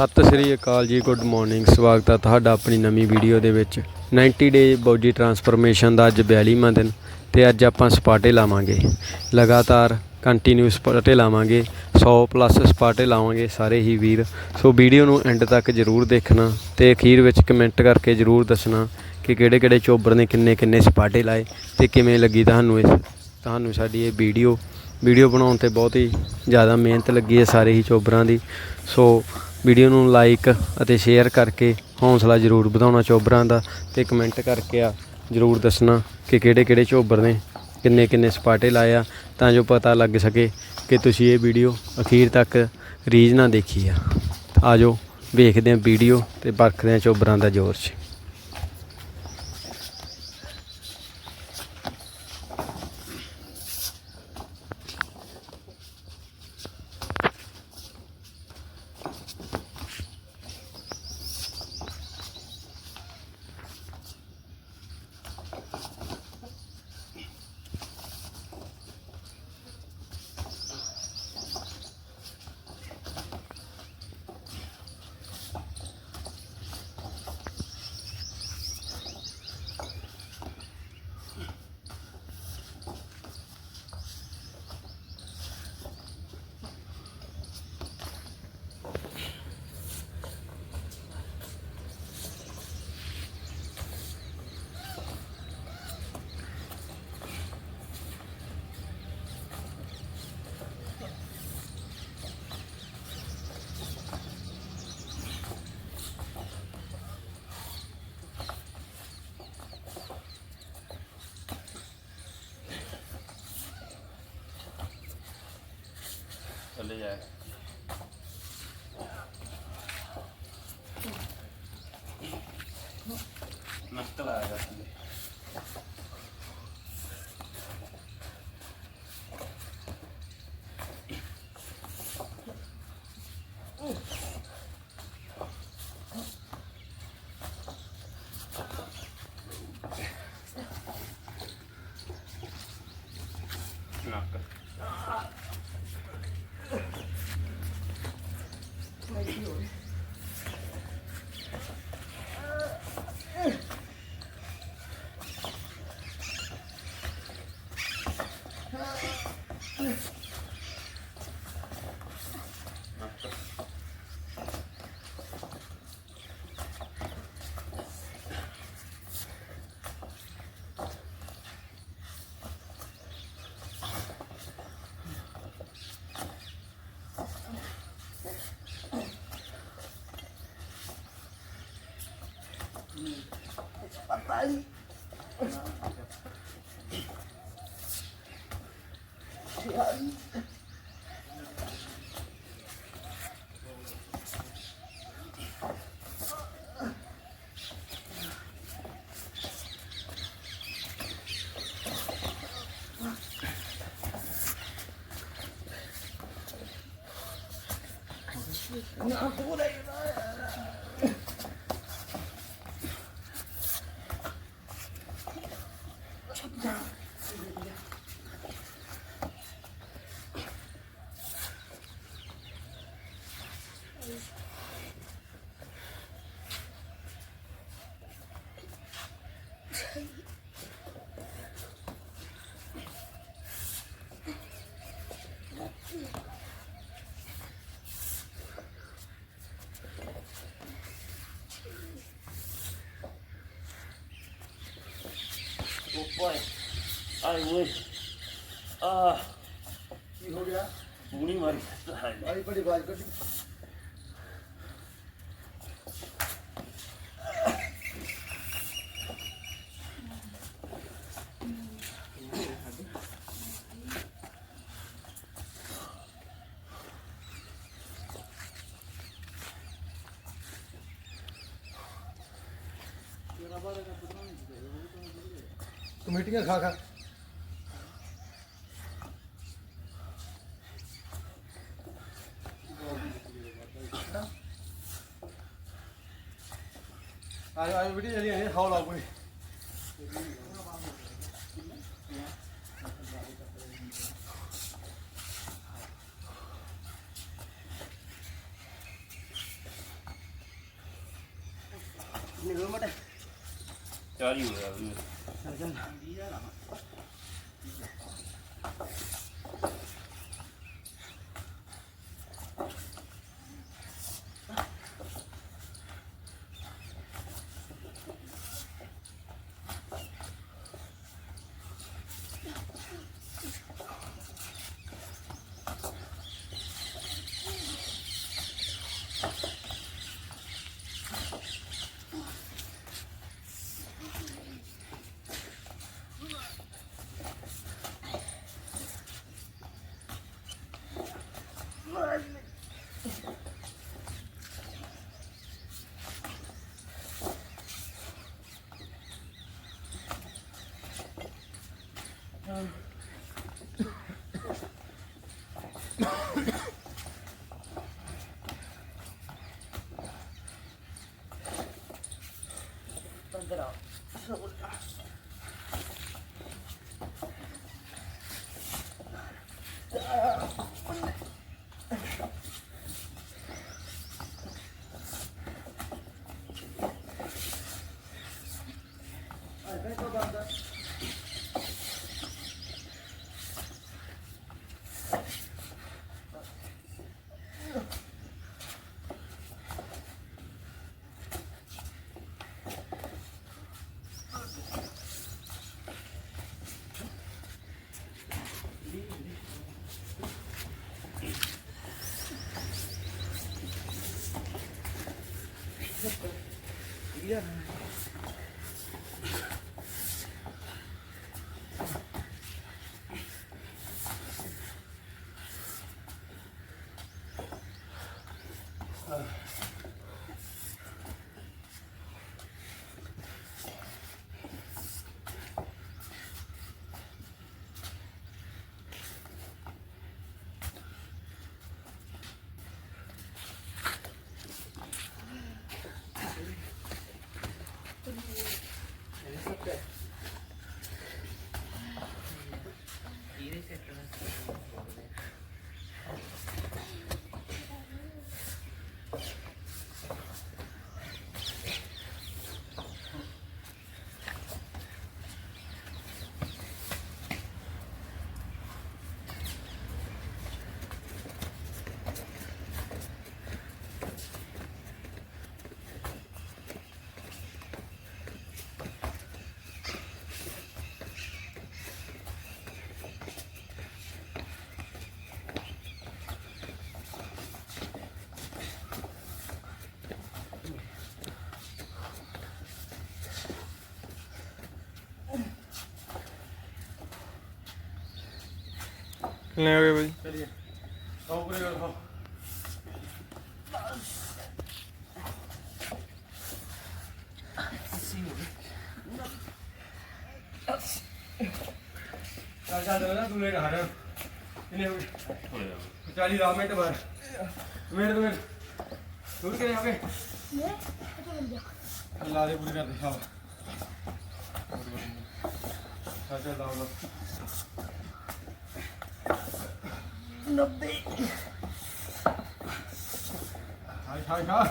ਸਤਿ ਸ੍ਰੀ ਅਕਾਲ ਜੀ good morning ਸਵਾਗਤ ਹੈ ਤੁਹਾਡਾ ਆਪਣੀ ਨਵੀਂ ਵੀਡੀਓ ਦੇ ਵਿੱਚ। 90 ਡੇ ਬੋਡੀ ਟਰਾਂਸਫਰਮੇਸ਼ਨ ਦਾ ਅੱਜ 42ਵਾਂ ਦਿਨ ਤੇ ਅੱਜ ਆਪਾਂ ਸਪਾਟੇ ਲਾਵਾਂਗੇ। ਲਗਾਤਾਰ ਕੰਟੀਨਿਊ ਸਪਾਟੇ ਲਾਵਾਂਗੇ 100 ਪਲੱਸ ਸਪਾਟੇ ਲਾਵਾਂਗੇ ਸਾਰੇ ਹੀ ਵੀਰ। ਸੋ ਵੀਡੀਓ ਨੂੰ ਐਂਡ ਤੱਕ ਜਰੂਰ ਦੇਖਣਾ ਤੇ ਅਖੀਰ ਵਿੱਚ ਕਮੈਂਟ ਕਰਕੇ ਜਰੂਰ ਦੱਸਣਾ ਕਿ ਕਿਹੜੇ ਕਿਹੜੇ ਚੋਬਰ ਨੇ ਕਿੰਨੇ ਕਿੰਨੇ ਸਪਾਟੇ ਲਾਏ ਤੇ ਕਿਵੇਂ ਲੱਗੀ ਤੁਹਾਨੂੰ ਇਸ ਤੁਹਾਨੂੰ ਸਾਡੀ ਇਹ ਵੀਡੀਓ। ਵੀਡੀਓ ਬਣਾਉਣ ਤੇ ਬਹੁਤ ਹੀ ਜ਼ਿਆਦਾ ਮਿਹਨਤ ਲੱਗੀ ਹੈ ਸਾਰੇ ਹੀ ਚੋਬਰਾਂ ਦੀ। ਸੋ ਵੀਡੀਓ ਨੂੰ ਲਾਈਕ ਅਤੇ ਸ਼ੇਅਰ ਕਰਕੇ ਹੌਸਲਾ ਜ਼ਰੂਰ ਵਧਾਉਣਾ ਚੋਬਰਾਂ ਦਾ ਤੇ ਕਮੈਂਟ ਕਰਕੇ ਆ ਜ਼ਰੂਰ ਦੱਸਣਾ ਕਿ ਕਿਹੜੇ ਕਿਹੜੇ ਚੋਬਰ ਨੇ, ਕਿੰਨੇ ਕਿੰਨੇ ਸਪਾਟੇ ਲਾਏ ਆ, ਤਾਂ ਜੋ ਪਤਾ ਲੱਗ ਸਕੇ ਕਿ ਤੁਸੀਂ ਇਹ ਵੀਡੀਓ ਅਖੀਰ ਤੱਕ ਰੀਝ ਨਾ ਦੇਖੀ ਆ। ਆਜੋ ਵੇਖਦੇ ਹਾਂ ਵੀਡੀਓ ਤੇ ਪਰਖਦੇ ਹਾਂ ਚੋਬਰਾਂ ਦਾ ਜ਼ੋਰ 'ਚ। ਥੱਲੇ ਜਾ ਨਕਲ ਆਏਗਾ Santo Deus. ਓਏ ਆਈ ਓਏ ਆ ਕੀ ਹੋ ਗਿਆ? ਪੂਣੀ ਮਾਰੀ। ਆਈ ਬੜੀ ਬਾਜ ਕੱਢੀ। ਕਮੇਟੀਆਂ ਖਾ ਖਾ। ਆਇਓ ਆਇਓ ਵੀਡੀਓ ਜਲੀ ਆਏ ਹੌਲ ਆਉ ਕੋਈ ਨਿਕਲ ਮਟੇ। ਚਾਰ ਹੀ ਹੋ ਗਿਆ ਵੀ ਚੱਲ ਚੱਲ ਕਿੰਨੇ ਹੋ ਗਏ ਬਾਈ? ਚਲਿਏ ਆਓ ਪੂਰੇ ਕਰ ਖਾਓ ਚੱਲ ਚੱਲ ਨਾ ਤੂੰ ਲੈ ਹਰ ਕਿੰਨੇ ਹੋ ਗਏ? 40 ਦਾ ਮਿੰਟ ਬਾਅਦ ਮਿੰਟ ਦੋ ਮਿੰਟ ਦੂਰ ਕਿੰਨੇ ਆਵੇ ਗਏ? ਲਾ ਦੇ ਪੂਰੀ ਕਰਦੇ ਹਾਂ ਚੱਲ ਚੱਲ ਲਾਓ ਲਾਓ ਹਾਈ ਹਾਈ ਹਾਂ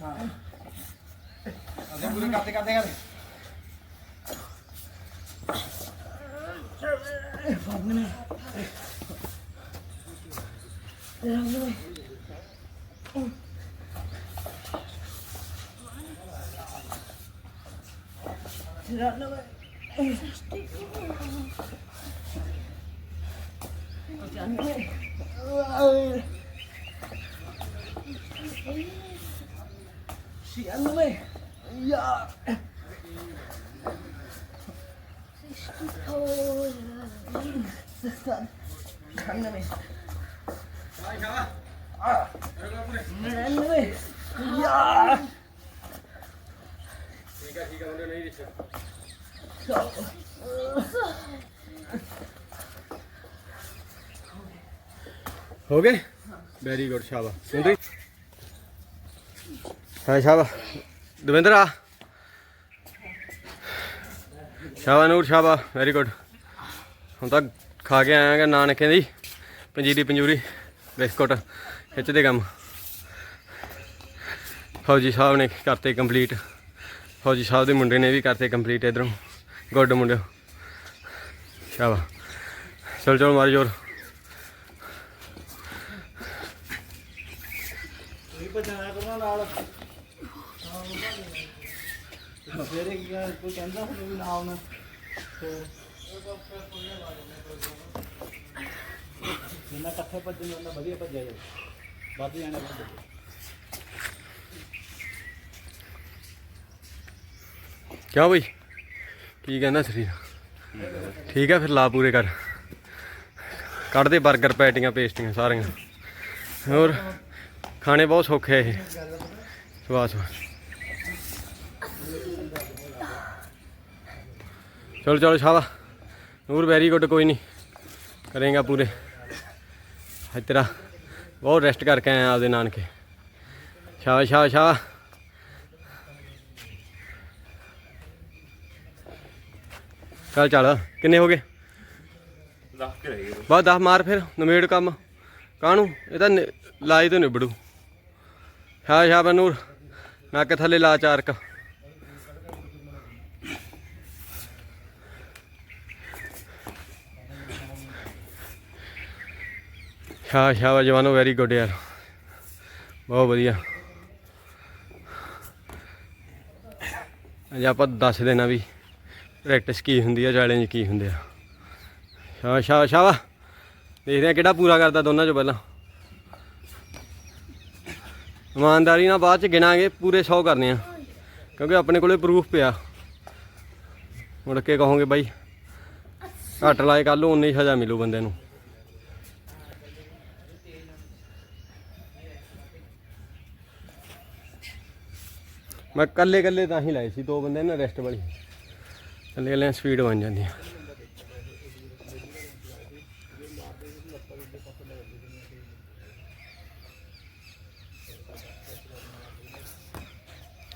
ਹਾਂ ਅਜੇ ਪੂਰੇ ਕਰਦੇ ਕਰਦੇ ਕਰਦੇ ਹਾਈ ਖਾ ਆ ਰੋਗਾ ਪੂਰੇ ਠੀਕ ਹੈ ਠੀਕ ਹੈ ਉਹਨੇ ਨਹੀਂ ਦਿੱਤਾ ਹੋ ਗਏ? ਵੈਰੀ ਗੁੱਡ ਸ਼ਾਬਾ ਸੁਣਦੇ ਹਾਂ ਸ਼ਾਬਾ ਦਵਿੰਦਰ ਆ। ਸ਼ਾਬਾ ਨੂਰ ਸ਼ਾਬਾ ਵੈਰੀ ਗੁੱਡ ਹੁਣ ਤਾਂ ਖਾ ਕੇ ਆਇਆਗਾ ਨਾਨਕੇ ਦੀ ਪੰਜੀਰੀ, ਪੰਜੂਰੀ, ਬਿਸਕੁਟ ਖਿੱਚਦੇ ਕੰਮ। ਫੌਜੀ ਸਾਹਿਬ ਨੇ ਕਰਤੇ ਕੰਪਲੀਟ ਫੌਜੀ ਸਾਹਿਬ ਦੇ ਮੁੰਡੇ ਨੇ ਵੀ ਕਰਤੇ ਕੰਪਲੀਟ ਇਧਰੋਂ। ਗੁੱਡ ਮੁੰਡਿਓ। ਸ਼ਾਬਾ ਚਲ ਚਲ, ਮਾਰੀ ਜੋਰ। ਇਹ ਭੱਜਣਾ ਕਰਨਾ ਨਾਲ। ਸਵੇਰੇ ਕੀ ਆ, ਕੋਈ ਕਹਿੰਦਾ ਹੋਵੇ ਵੀ ਨਾ। ਆਉਣਾ ਤੇ ਜਿੰਨਾ ਇਕੱਠੇ ਭੱਜਣ ਉਹਨਾਂ ਵਧੀਆ ਭੱਜਿਆ ਜਾਏ ਵੱਧ ਜਾਣੇ ਭੱਜੇ ਕਿਉਂ ਬਈ? ਕੀ ਕਹਿੰਦਾ ਸਰੀਰ? ਠੀਕ ਹੈ ਫਿਰ ਲਾ ਪੂਰੇ ਕਰ। ਕੱਢ ਦੇ 버ਗਰ ਪੈਟੀਆਂ ਪੇਸਟੀਆਂ ਸਾਰੀਆਂ। ਹੋਰ? ਖਾਣੇ ਬਹੁਤ ਸੌਖੇ ਇਹ। ਸਵਾਦ ਸਵਾਦ। ਚਲੋ ਚਲੋ ਸ਼ਾਬਾ ਨੂਰ ਵੈਰੀ ਗੁੱਡ ਕੋਈ ਨਹੀਂ। ਕਰੇਗਾ ਪੂਰੇ। ਅੱਜ ਤੇਰਾ ਬਹੁਤ ਰੈਸਟ ਕਰਕੇ ਆਇਆ ਆਪਦੇ ਨਾਨਕੇ। ਸ਼ਾਬਾ ਸ਼ਾਬਾ ਸ਼ਾਬਾ ਚੱਲ ਚੱਲ। ਕਿੰਨੇ ਹੋ ਗਏ? ਦੱਸ ਕੇ ਰਹਿ ਗਏ। ਬਸ 10 ਮਾਰ ਫਿਰ ਨਵੇੜ ਕੰਮ। ਕਾਹਨੂੰ? ਇਹ ਤਾਂ ਨਿ- ਲਾਈ ਤੋਂ ਨਿਬੜੂ। ਸ਼ਾ ਸ਼ਾਹ ਬਨੂਰ ਨੱਕ ਥੱਲੇ ਲਾ ਚਾਰਕ। ਸ਼ਾਹ ਸ਼ਾਹ ਜਵਾਨੋ ਵੈਰੀ ਗੁੱਡ ਯਾਰ। ਬਹੁਤ ਵਧੀਆ। ਅੱਜ ਆਪਾਂ ਦੱਸ ਦੇਣਾ ਵੀ ਪ੍ਰੈਕਟਿਸ ਕੀ ਹੁੰਦੀ ਆ ਚੈਲੰਜ ਕੀ ਹੁੰਦੇ ਆ। ਸ਼ਾ ਸ਼ਾ ਸ਼ਾਵਾ ਦੇਖਦੇ ਆ ਕਿਹੜਾ ਪੂਰਾ ਕਰਦਾ ਦੋਨਾਂ ਚੋਂ ਪਹਿਲਾਂ। ਇਮਾਨਦਾਰੀ ਨਾਲ ਬਾਅਦ ਚ ਗਿਣਾਂਗੇ, ਪੂਰੇ 100 ਕਰਨੇ ਆ। ਕਿਉਂਕਿ ਆਪਣੇ ਕੋਲੇ ਪ੍ਰੂਫ ਪਿਆ। ਮੁੜ ਕੇ ਕਹੋਗੇ ਬਾਈ, ਘੱਟ ਲਾਏ ਕੱਲ ਨੂੰ ਉਨੀ ਹੀ ਸਜ਼ਾ ਮਿਲੂ ਬੰਦੇ ਨੂੰ। ਮੈਂ ਕੱਲੇ ਕੱਲੇ ਤਾਂ ਹੀ ਲਾਏ ਸੀ, ਦੋ ਬੰਦੇ ਨਾ ਰੈਸਟ ਵਾਲੀ। ਕੱਲੇ ਕੱਲੇ ਸਪੀਡ ਬਣ ਜਾਂਦੀ ਆ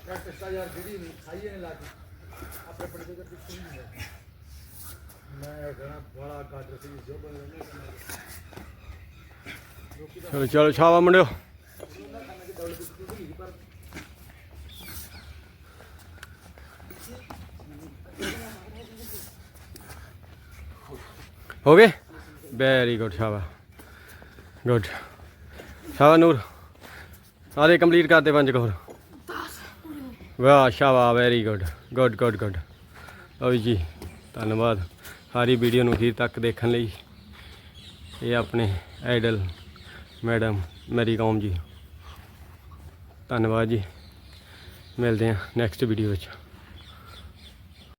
ਪ੍ਰੈਕਟਿਸ ਯਾਰ ਜਿਹੜੀ ਖਾਈਏ ਨੇ ਲੱਗ ਆਪਣੇ ਪੜੇ ਦੇ ਪਿੱਛੇ ਨਹੀਂ ਹੁੰਦਾ। ਮੈਂ ਗਣਾ ਬੜਾ ਕਾਦਰ ਸੀ, ਜੋ ਬਣ ਚਲੋ ਚਲੋ, ਛਾਵਾ ਮੁੰਡਿਓ। ਹੋ ਗਏ? ਵੈਰੀ ਗੁੱਡ ਸ਼ਾਬਾ ਗੁੱਡ ਸ਼ਾਬਾ ਨੂਰ, ਸਾਰੇ ਕੰਪਲੀਟ ਕਰਦੇ ਪੰਜ ਕੁ ਵਾਹ ਸ਼ਾਬਾ very good good good good ਲਓ ਜੀ, ਧੰਨਵਾਦ। ਸਾਰੀ ਵੀਡੀਓ ਨੂੰ ਅਖੀਰ ਤੱਕ ਦੇਖਣ ਲਈ। ਇਹ ਆਪਣੇ ਆਈਡਲ ਮੈਡਮ ਮੈਰੀ ਕੌਮ ਜੀ। ਧੰਨਵਾਦ ਜੀ। ਮਿਲਦੇ ਹਾਂ ਨੈਕਸਟ ਵੀਡੀਓ ਵਿੱਚ।